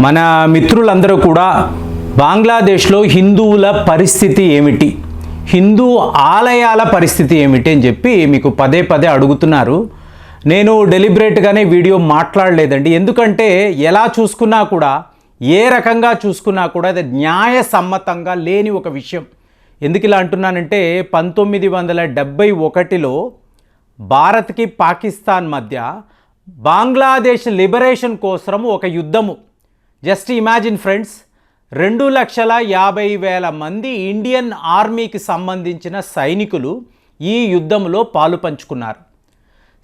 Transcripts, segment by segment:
మన మిత్రులందరూ కూడా బంగ్లాదేశ్లో హిందువుల పరిస్థితి ఏమిటి? హిందూ ఆలయాల పరిస్థితి ఏమిటి అని చెప్పి మీకు పదే పదే అడుగుతున్నారు. నేను డెలిబరేట్గానే వీడియో మాట్లాడలేదండి. ఎందుకంటే ఎలా చూసుకున్నా కూడా ఏ రకంగా చూసుకున్నా కూడా అది న్యాయసమ్మతంగా లేని ఒక విషయం. ఎందుకు ఇలా అంటున్నానంటే పంతొమ్మిది వందల డెబ్భై ఒకటిలో భారత్కి పాకిస్తాన్ మధ్య బంగ్లాదేశ్ లిబరేషన్ కోసం ఒక యుద్ధము. జస్ట్ ఇమాజిన్ ఫ్రెండ్స్ రెండు లక్షల యాభై వేల మంది ఇండియన్ ఆర్మీకి సంబంధించిన సైనికులు ఈ యుద్ధంలో పాలు పంచుకున్నారు.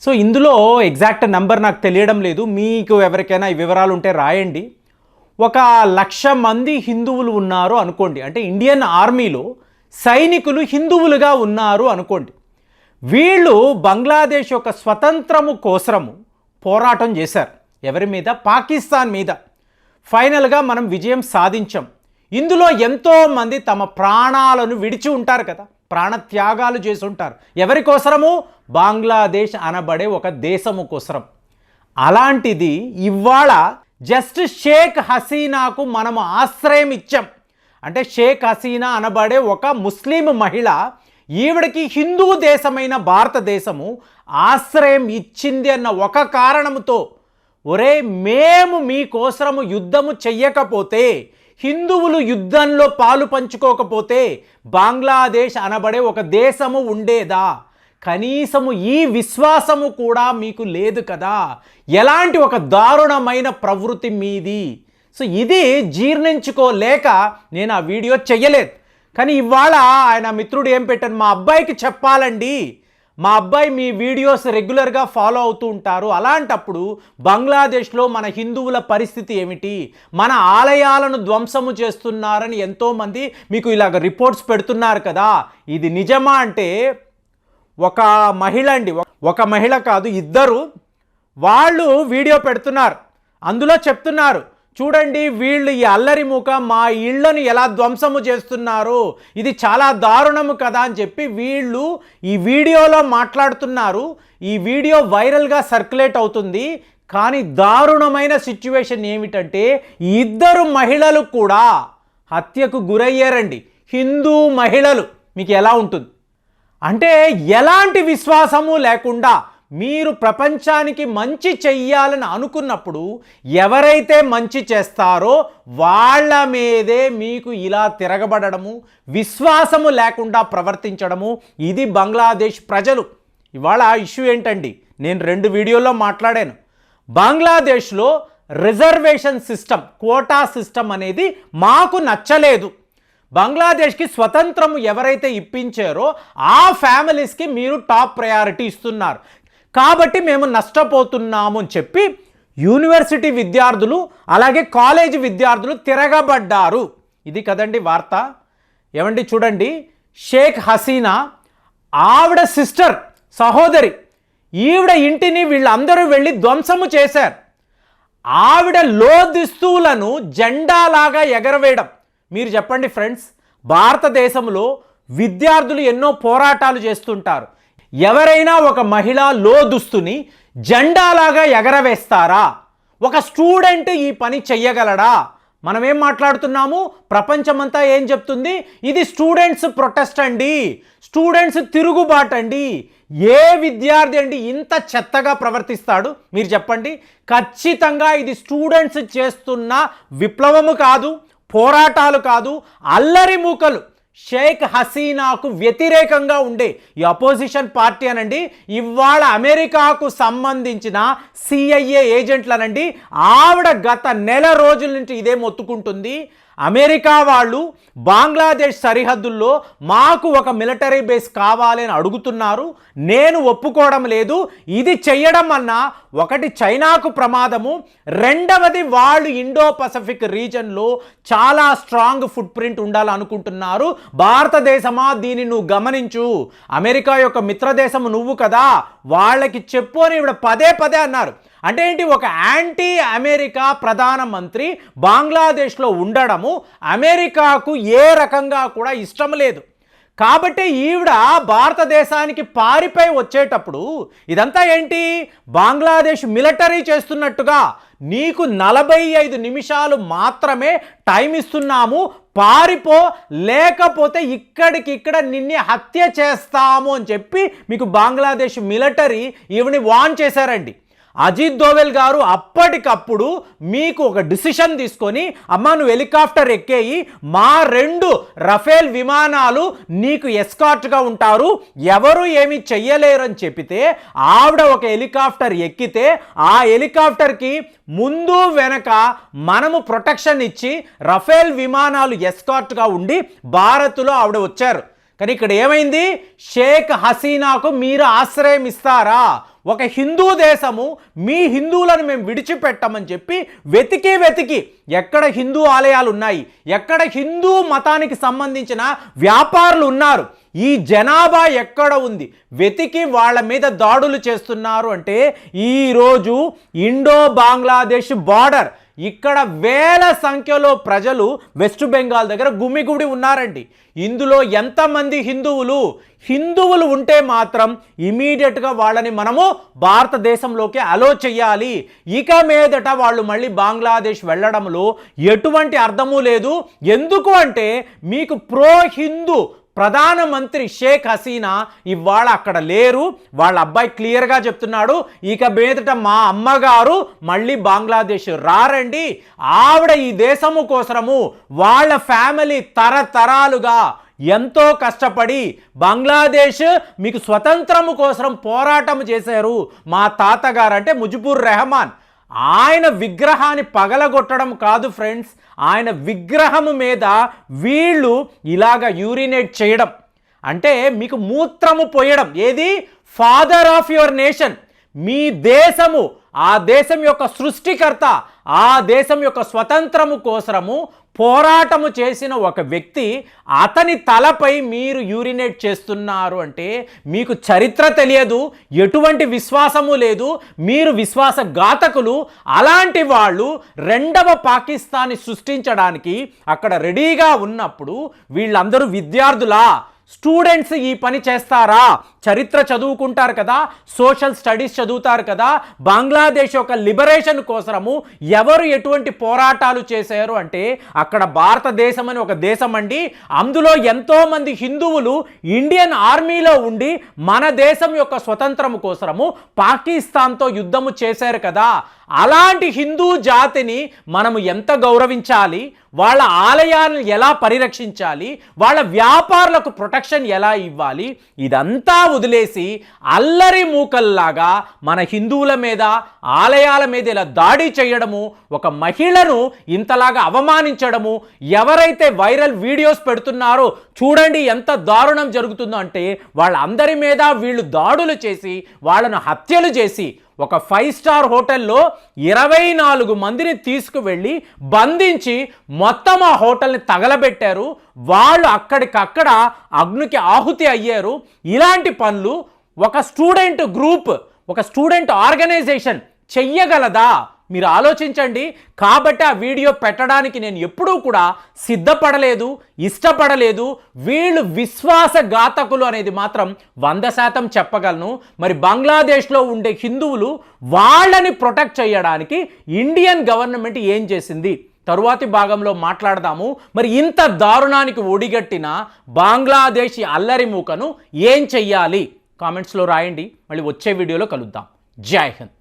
సో ఇందులో ఎగ్జాక్ట్ నెంబర్ నాకు తెలియడం లేదు మీకు ఎవరికైనా వివరాలు ఉంటే రాయండి. ఒక లక్ష మంది హిందువులు ఉన్నారు అనుకోండి అంటే ఇండియన్ ఆర్మీలో సైనికులు హిందువులుగా ఉన్నారు అనుకోండి వీళ్ళు బంగ్లాదేశ్ యొక్క స్వతంత్రము కోసరము పోరాటం చేశారు. ఎవరి మీద? పాకిస్తాన్ మీద. ఫైనల్గా మనం విజయం సాధించాం. ఇందులో ఎంతోమంది తమ ప్రాణాలను విడిచి ఉంటారు కదా. ప్రాణత్యాగాలు చేసి ఉంటారు. ఎవరి కోసరము? బంగ్లాదేశ్ అనబడే ఒక దేశము కోసరం. అలాంటిది ఇవాళ జస్ట్ షేక్ హసీనాకు మనం ఆశ్రయం ఇచ్చాం. అంటే షేక్ హసీనా అనబడే ఒక ముస్లిం మహిళ ఈవిడకి హిందూ దేశమైన భారతదేశము ఆశ్రయం ఇచ్చింది అన్న ఒక కారణముతో ఒరే మేము మీకోసరము యుద్ధము చెయ్యకపోతే హిందువులు యుద్ధంలో పాలు పంచుకోకపోతే బంగ్లాదేశ్ అనబడే ఒక దేశము ఉండేదా? కనీసము ఈ విశ్వాసము కూడా మీకు లేదు కదా? ఎలాంటి ఒక దారుణమైన ప్రవృత్తి మీది? సో ఇది జీర్ణించుకోలేక నేను ఆ వీడియో చెయ్యలేదు. కానీ ఇవాళ ఆయన మిత్రుడు ఏం పెట్టాను మా అబ్బాయికి చెప్పాలండి. మా అబ్బాయి మీ వీడియోస్ రెగ్యులర్గా ఫాలో అవుతూ ఉంటారు. అలాంటప్పుడు బంగ్లాదేశ్లో మన హిందువుల పరిస్థితి ఏమిటి? మన ఆలయాలను ధ్వంసము చేస్తున్నారని ఎంతోమంది మీకు ఇలాగ రిపోర్ట్స్ పెడుతున్నారు కదా. ఇది నిజమా అంటే ఒక మహిళ అండి. ఒక మహిళ కాదు ఇద్దరు వాళ్ళు వీడియో పెడుతున్నారు. అందులో చెప్తున్నారు చూడండి వీళ్ళు ఈ అల్లరి ముఖ మా ఇళ్ళను ఎలా ధ్వంసము చేస్తున్నారు? ఇది చాలా దారుణము కదా అని చెప్పి వీళ్ళు ఈ వీడియోలో మాట్లాడుతున్నారు. ఈ వీడియో వైరల్గా సర్క్యులేట్ అవుతుంది. కానీ దారుణమైన సిచ్యువేషన్ ఏమిటంటే ఇద్దరు మహిళలు కూడా హత్యకు గురయ్యారండి. హిందూ మహిళలు. మీకు ఎలా ఉంటుంది? అంటే ఎలాంటి విశ్వాసము లేకుండా మీరు ప్రపంచానికి మంచి చెయ్యాలని అనుకున్నప్పుడు ఎవరైతే మంచి చేస్తారో వాళ్ళ మీదే మీకు ఇలా తిరగబడము విశ్వాసము లేకుండా ప్రవర్తించడము ఇది బంగ్లాదేశ్ ప్రజలు. ఇవాళ ఇష్యూ ఏంటండి? నేను రెండు వీడియోలో మాట్లాడాను. బంగ్లాదేశ్లో రిజర్వేషన్ సిస్టమ్ కోటా సిస్టమ్ అనేది మాకు నచ్చలేదు. బంగ్లాదేశ్కి స్వతంత్రం ఎవరైతే ఇప్పించారో ఆ ఫ్యామిలీస్కి మీరు టాప్ ప్రయారిటీ ఇస్తున్నారు. కాబట్టి మేము నష్టపోతున్నాము అని చెప్పి యూనివర్సిటీ విద్యార్థులు అలాగే కాలేజీ విద్యార్థులు తిరగబడ్డారు. ఇది కదండి వార్త. ఏమండి చూడండి. షేక్ హసీనా ఆవిడ సిస్టర్ సహోదరి ఈవిడ ఇంటిని వీళ్ళందరూ వెళ్ళి ధ్వంసము చేశారు. ఆవిడ లోదిస్తువులను జెండాలాగా ఎగరవేయడం. మీరు చెప్పండి ఫ్రెండ్స్ భారతదేశంలో విద్యార్థులు ఎన్నో పోరాటాలు చేస్తుంటారు. ఎవరైనా ఒక మహిళ లో దుస్తుని జెండాలాగా ఎగరవేస్తారా? ఒక స్టూడెంట్ ఈ పని చెయ్యగలడా? మనం ఏం మాట్లాడుతున్నాము? ప్రపంచమంతా ఏం చెప్తుంది? ఇది స్టూడెంట్స్ ప్రొటెస్ట్ అండి. స్టూడెంట్స్ తిరుగుబాటు అండి. ఏ విద్యార్థి అండి ఇంత చెత్తగా ప్రవర్తిస్తాడు? మీరు చెప్పండి. ఖచ్చితంగా ఇది స్టూడెంట్స్ చేస్తున్న విప్లవము కాదు పోరాటాలు కాదు అల్లరి మూకలు. షేక్ హసీనాకు వ్యతిరేకంగా ఉండే ఈ అపోజిషన్ పార్టీ అనండి ఇవాళ అమెరికాకు సంబంధించిన సిఐఏ ఏజెంట్లనండి ఆవిడ గత నెల రోజుల నుంచి ఇదే మొత్తుకుంటుంది. అమెరికా వాళ్ళు బంగ్లాదేశ్ సరిహద్దుల్లో మాకు ఒక మిలిటరీ బేస్ కావాలి అని అడుగుతున్నారు. నేను ఒప్పుకోవడం లేదు. ఇది చెయ్యడం అన్న ఒకటి చైనాకు ప్రమాదము. రెండవది వాళ్ళు ఇండో పసిఫిక్ రీజన్లో చాలా స్ట్రాంగ్ ఫుట్ ప్రింట్ ఉండాలనుకుంటున్నారు. భారతదేశమా? దీన్ని నువ్వు గమనించు. అమెరికా యొక్క మిత్రదేశము నువ్వు కదా. వాళ్ళకి చెప్పు అని ఇవిడ పదే పదే అన్నారు. అంటే ఏంటి? ఒక యాంటీ అమెరికా ప్రధానమంత్రి బంగ్లాదేశ్లో ఉండడము అమెరికాకు ఏ రకంగా కూడా ఇష్టం లేదు. కాబట్టి ఈవిడ భారతదేశానికి పారిపై వచ్చేటప్పుడు ఇదంతా ఏంటి? బంగ్లాదేశ్ మిలిటరీ చేస్తున్నట్టుగా నీకు నలభై ఐదు నిమిషాలు మాత్రమే టైం ఇస్తున్నాము పారిపో లేకపోతే ఇక్కడికిక్కడ నిన్నే హత్య చేస్తాము అని చెప్పి మీకు బంగ్లాదేశ్ మిలిటరీ ఈవిని వాన్ చేశారండి. అజిత్ దోవెల్ గారు అప్పటికప్పుడు మీకు ఒక డిసిషన్ తీసుకొని అమ్మ నువ్వు హెలికాప్టర్ ఎక్కేయి మా రెండు రఫేల్ విమానాలు నీకు ఎస్కార్ట్గా ఉంటారు ఎవరు ఏమి చెయ్యలేరు అని చెప్పితే ఆవిడ ఒక హెలికాప్టర్ ఎక్కితే ఆ హెలికాప్టర్కి ముందు వెనక మనము ప్రొటెక్షన్ ఇచ్చి రఫేల్ విమానాలు ఎస్కార్ట్గా ఉండి భారత్లో ఆవిడ వచ్చారు. కానీ ఇక్కడ ఏమైంది? షేక్ హసీనాకు మీరు ఆశ్రయం ఇస్తారా? ఒక హిందూ దేశము మీ హిందువులను మేము విడిచిపెట్టమని చెప్పి వెతికి వెతికి ఎక్కడ హిందూ ఆలయాలు ఉన్నాయి ఎక్కడ హిందూ మతానికి సంబంధించిన వ్యాపారులు ఉన్నారు ఈ జనాభా ఎక్కడ ఉంది వెతికి వాళ్ళ మీద దాడులు చేస్తున్నారు అంటే ఈరోజు ఇండో బంగ్లాదేశ్ బార్డర్ ఇక్కడ వేల సంఖ్యలో ప్రజలు వెస్ట్ బెంగాల్ దగ్గర గుమిగుడి ఉన్నారండి. ఇందులో ఎంతమంది హిందువులు? హిందువులు ఉంటే మాత్రం ఇమీడియట్గా వాళ్ళని మనము భారతదేశంలోకి అలో చెయ్యాలి ఇక మీదట వాళ్ళు మళ్ళీ బంగ్లాదేశ్ వెళ్ళడంలో ఎటువంటి అర్థము లేదు. ఎందుకు అంటే మీకు ప్రో హిందూ ప్రధానమంత్రి షేక్ హసీనా ఇవాళ అక్కడ లేరు. వాళ్ళ అబ్బాయి క్లియర్గా చెప్తున్నాడు. ఇక మీదట మా అమ్మగారు మళ్ళీ బంగ్లాదేశ్ రారండి. ఆవిడ ఈ దేశము కోసము వాళ్ళ ఫ్యామిలీ తరతరాలుగా ఎంతో కష్టపడి బంగ్లాదేశ్ మీకు స్వతంత్రము కోసం పోరాటం చేశారు మా తాతగారు అంటే ముజిబుర్ రెహమాన్. ఆయన విగ్రహాన్ని పగలగొట్టడం కాదు ఫ్రెండ్స్. ఆయన విగ్రహము మీద వీళ్ళు ఇలాగ యూరినేట్ చేయడం. అంటే మీకు మూత్రము పోయడం. ఏది? ఫాదర్ ఆఫ్ యువర్ నేషన్ మీ దేశము ఆ దేశం యొక్క సృష్టికర్త ఆ దేశం యొక్క స్వతంత్రము కోసరము పోరాటము చేసిన ఒక వ్యక్తి అతని తలపై మీరు యూరినేట్ చేస్తున్నారు అంటే మీకు చరిత్ర తెలియదు ఎటువంటి విశ్వాసము లేదు మీరు విశ్వాసఘాతకులు అలాంటి వాళ్ళు రెండవ పాకిస్తాన్ని సృష్టించడానికి అక్కడ రెడీగా ఉన్నప్పుడు వీళ్ళందరూ విద్యార్థులా స్టూడెంట్స్ ఈ పని చేస్తారా చరిత్ర చదువుకుంటారు కదా సోషల్ స్టడీస్ చదువుతారు కదా బంగ్లాదేశ్ యొక్క లిబరేషన్ కోసము ఎవరు ఎటువంటి పోరాటాలు చేశారు అంటే అక్కడ భారతదేశం అని ఒక దేశం అండి అందులో ఎంతోమంది హిందువులు ఇండియన్ ఆర్మీలో ఉండి మన దేశం యొక్క స్వతంత్రం కోసము పాకిస్తాన్తో యుద్ధము చేశారు కదా. అలాంటి హిందూ జాతిని మనము ఎంత గౌరవించాలి? వాళ్ళ ఆలయాలను ఎలా పరిరక్షించాలి? వాళ్ళ వ్యాపారులకు ప్రొటెక్షన్ ఎలా ఇవ్వాలి? ఇదంతా వదిలేసి అల్లరి మూకల్లాగా మన హిందువుల మీద ఆలయాల మీద ఇలా దాడి చేయడము ఒక మహిళను ఇంతలాగా అవమానించడం అవమానించడము ఎవరైతే వైరల్ వీడియోస్ పెడుతున్నారో చూడండి ఎంత దారుణం జరుగుతుందో అంటే వాళ్ళందరి మీద వీళ్ళు దాడులు చేసి వాళ్ళను హత్యలు చేసి ఒక ఫైవ్ స్టార్ హోటల్లో ఇరవై నాలుగు మందిని తీసుకువెళ్ళి బంధించి మొత్తం ఆ హోటల్ని తగలబెట్టారు. వాళ్ళు అక్కడికక్కడ అగ్నికి ఆహుతి అయ్యారు. ఇలాంటి పనులు ఒక స్టూడెంట్ గ్రూప్ ఒక స్టూడెంట్ ఆర్గనైజేషన్ చెయ్యగలదా? మీరు ఆలోచించండి. కాబట్టి ఆ వీడియో పెట్టడానికి నేను ఎప్పుడూ కూడా సిద్ధపడలేదు ఇష్టపడలేదు. వీళ్ళు విశ్వాసఘాతకులు అనేది మాత్రం వంద శాతం చెప్పగలను. మరి బంగ్లాదేశ్లో ఉండే హిందువులు వాళ్ళని ప్రొటెక్ట్ చేయడానికి ఇండియన్ గవర్నమెంట్ ఏం చేసింది? తరువాతి భాగంలో మాట్లాడదాము. మరి ఇంత దారుణానికి ఒడిగట్టిన బంగ్లాదేశీ అల్లరి మూకను ఏం చెయ్యాలి? కామెంట్స్లో రాయండి. మళ్ళీ వచ్చే వీడియోలో కలుద్దాం. జై హింద్.